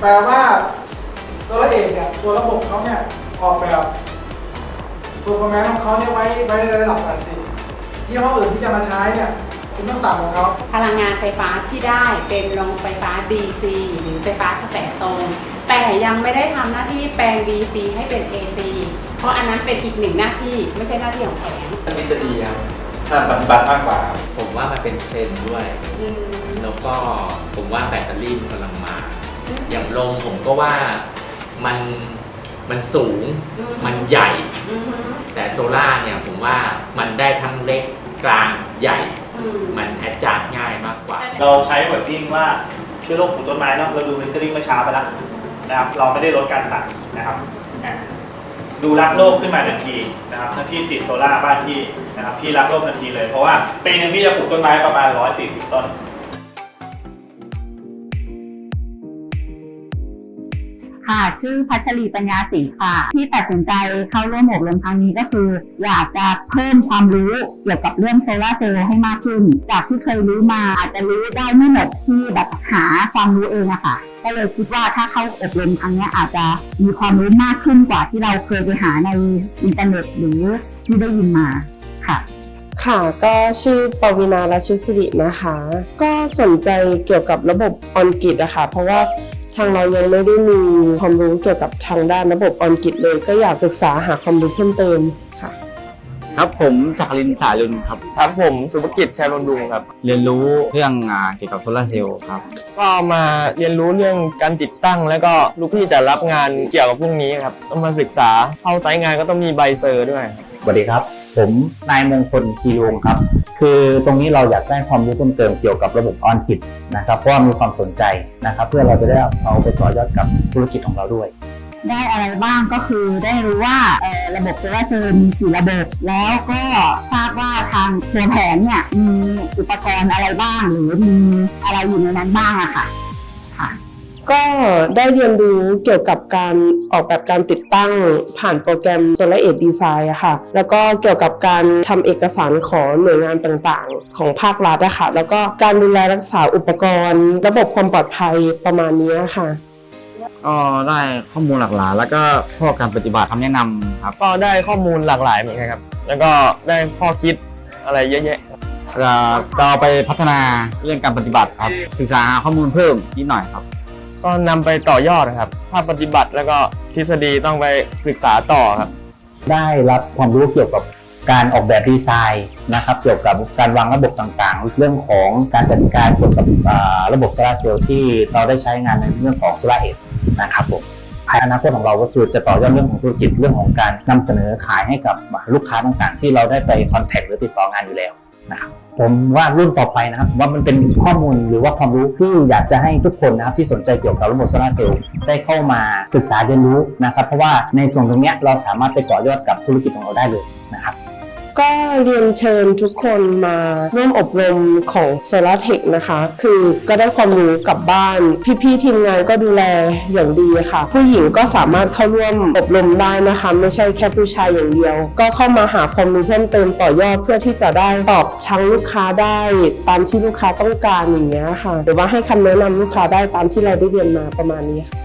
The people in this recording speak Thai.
แปลว่าโซลาร์เอกเนี่ยตัวระบบเขาเนี่ยออกแบบตัวฟอร์แมตของเขาเนี่ยไว้ไว้ในระดับ 80ยี่ห้ออื่นที่จะมาใช้เนี่ยคุณต้องต่ำกว่าเขาพลังงานไฟฟ้าที่ได้เป็นโรงไฟฟ้า DC หรือไฟฟ้ากระแสตรง แต่ยังไม่ได้ทำหน้าที่แปลง DC ให้เป็น AC เพราะอันนั้นเป็นอีกหนึ่งหน้าที่ไม่ใช่หน้าที่ของแผงอันนี้จะดีครับถ้าปฏิบัติมากกว่า ผมว่ามันเป็นเทรนด์ด้วยอืมแล้วก็ผมว่าแบตเตอรี่มันกำลังมา อย่างลมผมก็ว่ามันมันสูงอืม มันใหญ่ อือฮึแต่โซล่าร์เนี่ยผมว่ามันได้ทั้งเล็กกลางใหญ่ อืม มันแอดจัดง่ายมากกว่า เราใช้เวิร์ดดิ้งว่าช่วยโรคปลูกต้นไม้เนาะเราดูเวนเทอริ่งเมื่อเช้าไปแล้วนะครับเราไม่ได้ลดการตัดนะครับอะดูรักโลกขึ้นมาทันทีนะครับถ้าพี่ติดโซล่าร์บ้านพี่นะครับพี่รักโลกทันทีเลยเพราะว่าปีหนึงพี่จะปลูกต้นไม้ประมาณ 140 ต้น ค่ะ ชื่อพัชรีปัญญาศรีค่ะ ที่ตัดสินใจเข้าร่วมอบรมครั้งนี้ก็คือ อยากจะเพิ่มความรู้เกี่ยวกับเรื่องโซลาร์เซลล์ให้มากขึ้น จากที่เคยรู้มาอาจจะรู้ได้ไม่หมดที่แบบหาความรู้เองอะค่ะก็เลยคิดว่าถ้าเข้าอบรมครั้งนี้อาจจะมีความรู้มากขึ้นกว่าที่เราเคยไปหาในอินเทอร์เน็ตหรือที่ได้ยินมาค่ะค่ะก็ชื่อปวีนารัชสิรินะคะ ก็สนใจเกี่ยวกับระบบออนกิตอะค่ะเพราะว่า ทางเรายังไม่ได้มีความรู้เกี่ยวกับทางด้านระบบออนกิตเลย ก็อยากศึกษาหาความรู้เพิ่มเติมค่ะ ครับผมจักรินสายลุนครับครับผมสุภกิจชัยบำรุงครับ เรียนรู้เรื่องงานเกี่ยวกับโซลาร์เซลล์ครับ ก็มาเรียนรู้เรื่องการติดตั้ง แล้วก็ลูกพี่จะรับงานเกี่ยวกับพวกนี้ครับต้องมาศึกษาเข้าไซต์งานก็ต้องมีใบเซอร์ด้วยสวัสดีครับ ผมนายมงคลคีรวงครับ คือตรงนี้เราอยากได้ความรู้เพิ่มเติมเกี่ยวกับระบบออนกิจนะครับเพราะว่ามีความสนใจนะครับ เพื่อเราจะได้เอาไปต่อยอดกับธุรกิจของเราด้วย ได้อะไรบ้างก็คือได้รู้ว่าระบบโซลาร์เซลล์มีกี่ระบบแล้วก็ทราบว่าทางตัวแผนเนี่ยมีอุปกรณ์อะไรบ้าง หรือมีอะไรอยู่ในนั้นบ้างอะคะค่ะ ก็ได้เรียนรู้เกี่ยวกับการออกแบบการติดตั้งผ่านโปรแกรม Solar Edge Design อะค่ะ แล้วก็เกี่ยวกับการทำเอกสารขอหน่วยงานต่างๆ ของภาครัฐอะค่ะ แล้วก็การดูแลรักษาอุปกรณ์ ระบบความปลอดภัยประมาณนี้ค่ะก็ได้ข้อมูลหลากหลาย แล้วก็ข้อการปฏิบัติคำแนะนำครับ ก็ได้ข้อมูลหลากหลายเหมือนกันครับ แล้วก็ได้ข้อคิดอะไรเยอะแยะจะจะเอาไปพัฒนาเรื่องการปฏิบัติครับศึกษาหาข้อมูลเพิ่มนิดหน่อยครับ ก็นำไปต่อยอดนะครับภาคปฏิบัติแล้วก็ทฤษฎีต้องไปศึกษาต่อครับ ได้รับความรู้เกี่ยวกับการออกแบบดีไซน์นะครับ เกี่ยวกับการวางระบบต่างๆ เรื่องของการจัดการเกี่ยวกับอ่าระบบโซลาร์เซลล์ที่เราได้ใช้งานในเรื่องของโซลาร์เอทนะครับผมภายอนาคตของเราก็คือจะต่อยอดเรื่องของธุรกิจเรื่องของการนำเสนอขายให้กับลูกค้าต่างๆ ที่เราได้ไปคอนแทคหรือติดต่องานอยู่แล้วนะครับ ผมว่ารุ่นต่อไปนะครับว่ามันเป็นข้อมูลหรือว่าความรู้ที่อยากจะให้ทุกคนนะครับที่สนใจเกี่ยวกับระบบโซลาร์เซลล์ได้เข้ามาศึกษาเรียนรู้นะครับ เพราะว่าในส่วนตรงนี้เราสามารถไปต่อยอดกับธุรกิจของเราได้เลยนะครับ ก็เรียนเชิญทุกคนมาร่วมอบรมของ s o l a r t e c h นะคะ คือก็ได้ความรู้กลับบ้าน พี่ๆทีมงานก็ดูแลอย่างดีค่ะ ผู้หญิงก็สามารถเข้าร่วมอบรมได้นะคะ ไม่ใช่แค่ผู้ชายอย่างเดียว ก็เข้ามาหาความรู้เพิ่มเติมต่อยอดเพื่อที่จะได้ตอบทั้งลูกค้าได้ตามที่ลูกค้าต้องการอย่างเงี้ยค่ะ หรือว่าให้คำแนะนำลูกค้าได้ตามที่เราได้เรียนมาประมาณนี้ค่ะ